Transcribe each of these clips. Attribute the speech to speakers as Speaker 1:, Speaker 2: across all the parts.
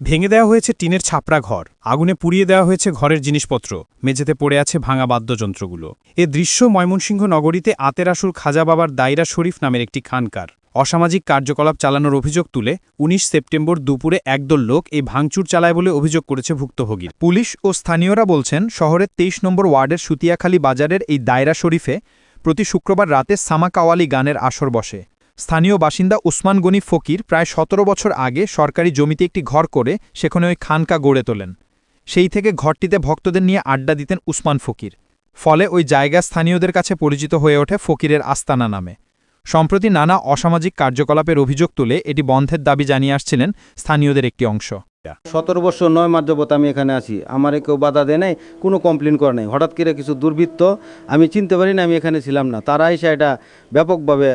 Speaker 1: ভেঙে দেওয়া হয়েছে টিনের ছাপড়া ঘর, আগুনে পুড়িয়ে দেওয়া হয়েছে ঘরের জিনিসপত্র, মেঝেতে পড়ে আছে ভাঙা বাদ্যযন্ত্রগুলো। এ দৃশ্য ময়মনসিংহ নগরীতে আতেরাসুর খাজা বাবার দায়রা শরীফ নামের একটি খানকার। অসামাজিক কার্যকলাপ চালানোর অভিযোগ তুলে ১৯ সেপ্টেম্বর দুপুরে একদল লোক এই ভাঙচুর চালায় বলে অভিযোগ করেছে ভুক্তভোগীর। পুলিশ ও স্থানীয়রা বলছেন, শহরের তেইশ নম্বর ওয়ার্ডের সুতিয়াখালী বাজারের এই দায়রা শরীফে প্রতি শুক্রবার রাতে সামা কাওয়ালি গানের আসর বসে। স্থানীয় বাসিন্দা উসমান গনি ফকির প্রায় সতেরো বছর আগে সরকারি জমিতে একটি ঘর করে সেখানে ওই খানকা গড়ে তোলেন। সেই থেকে ঘরটিতে ভক্তদের নিয়ে আড্ডা দিতেন উসমান ফকির। ফলে ওই জায়গা স্থানীয়দের কাছে পরিচিত হয়ে ওঠে ফকিরের আস্তানা নামে। সম্প্রতি নানা অসামাজিক কার্যকলাপের অভিযোগ তুলে এটি বন্ধের দাবি জানিয়ে আসছিলেন স্থানীয়দের একটি অংশ।
Speaker 2: সতেরো বছর নয় মাস যাবত আমি এখানে আছি। আমার কেউ বাধা দেয় নাই, কোনো কমপ্লেন করে নাই। হঠাৎ করে কিছু দুর্বৃত্ত, আমি চিনতে পারি না আমি এখানে ছিলাম না। তারা এসে এটা ব্যাপকভাবে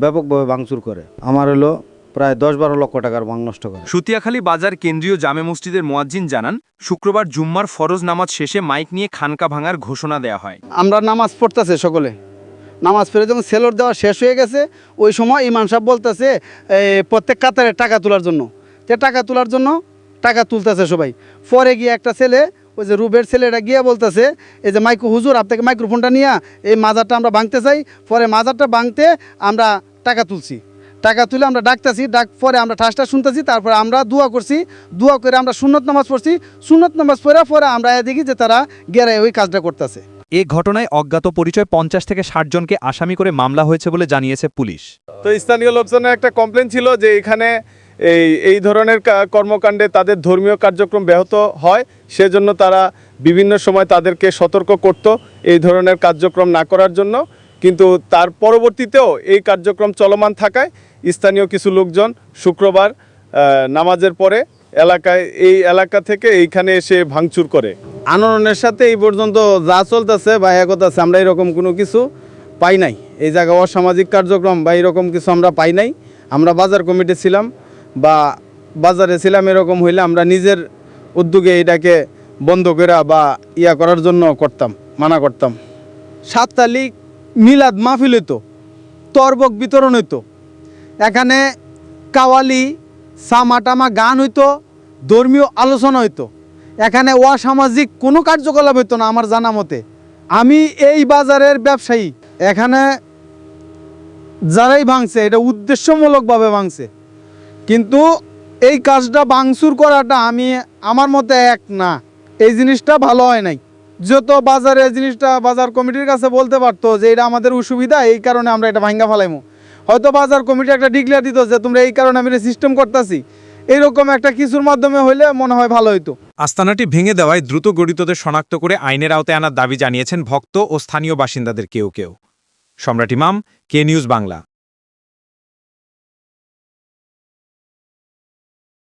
Speaker 2: ব্যাপকভাবে ভাঙচুর করে। আমার হলো প্রায় দশ বারো লক্ষ টাকার ভাঙ নষ্ট করে।
Speaker 3: সুতিয়াখালী বাজার কেন্দ্রীয় জামে মসজিদের মোয়াজ্জিন জানান শুক্রবার জুম্মার ফরজ নামাজ শেষে মাইক নিয়ে খানকা ভাঙার ঘোষণা দেয়া হয়।
Speaker 4: আমরা নামাজ পড়তেছে সকলে। নামাজ পড়ে যখন সেলর দেওয়া শেষ হয়ে গেছে ওই সময় ইমাম সাহেব বলতেছে প্রত্যেক কাতারে টাকা তোলার জন্য। যে টাকা তোলার জন্য টাকা তুলতেছে সবাই। পরে গিয়ে একটা ছেলে ওই যে রুবের ছেলেটা গিয়ে বলতেছে এই যে মাইক্রো হুজুর আপনাকে মাইক্রোফোনটা নিয়ে এই মাজারটা আমরা ভাঙতে চাই। পরে মাজারটা ভাঙতে আমরা টাকা তুলছি। টাকা তুলে আমরা ডাকতেছি ডাক পরে আমরা ঠাসটা শুনতেছি তারপরে আমরা দোয়া করছি দোয়া করে আমরা সুন্নত নামাজ পড়ছি। সুন্নত নামাজ পড়ে পরে আমরা দেখি যে তারা গেরে ওই কাজটা করতেছে।
Speaker 5: এ ঘটনায় অজ্ঞাত পরিচয় পঞ্চাশ থেকে ষাট জনকে আসামি করে মামলা হয়েছে বলে জানিয়েছে পুলিশ।
Speaker 6: তো স্থানীয় লোকজনের একটা কমপ্লেন ছিল যে এখানে এই এই ধরনের কা- কর্মকাণ্ডে তাদের ধর্মীয় কার্যক্রম ব্যাহত হয় সেজন্য তারা বিভিন্ন সময় তাদেরকে সতর্ক করত এই ধরনের কার্যক্রম না করার জন্য। কিন্তু তার পরবর্তীতেও এই কার্যক্রম চলমান থাকায় স্থানীয় কিছু লোকজন শুক্রবার নামাজের পরে এলাকায়, এই এলাকা থেকে এইখানে এসে ভাঙচুর করে।
Speaker 2: আনয়নের সাথে এই পর্যন্ত যা চলতেছে বা একতা আছে, আমরা এরকম কোনো কিছু পাই নাই। এই জায়গায় অসামাজিক কার্যক্রম বা এরকম কিছু আমরা পাই নাই। আমরা বাজার কমিটি ছিলাম বা বাজারে ছিলাম এরকম হইলে আমরা নিজের উদ্যোগে এটাকে বন্ধ করা বা ইয়া করার জন্য করতাম, মানা করতাম। সাত তারিখ মিলাদ মাহফিল হইতো, তরবক বিতরণ হইতো। এখানে কাওয়ালি সামাটামা গান হইতো, ধর্মীয় আলোচনা হইতো। এখানে অসামাজিক কোনো কার্যকলাপ হইতো না আমার জানা মতে। আমি এই বাজারের ব্যবসায়ী। এখানে যারাই ভাঙছে, এটা উদ্দেশ্যমূলকভাবে ভাঙছে। কিন্তু এই কাজটা ভাঙচুর করাটা আমি, আমার মতে এক না। এই জিনিসটা ভালো হয় নাই। যত বাজারে জিনিসটা বাজার কমিটির কাছে বলতে পারতো যে এটা আমাদের অসুবিধা, এই কারণে আমরা এটা ভাঙ্গা ফেলাইমু। হয়তো বাজার কমিটি একটা ডিক্লেয়ার দিত যে তোমরা এই কারণে আমি সিস্টেম করতেছি। এইরকম একটা কিছুর মাধ্যমে হইলে মনে হয় ভালো হইতো।
Speaker 1: আস্তানাটি ভেঙে দেওয়ায় দ্রুত গড়িতদের শনাক্ত করে আইনের আওতায় আনার দাবি জানিয়েছেন ভক্ত ও স্থানীয় বাসিন্দাদের কেউ কেউ। সম্রাট ইমাম, কে নিউজ বাংলা।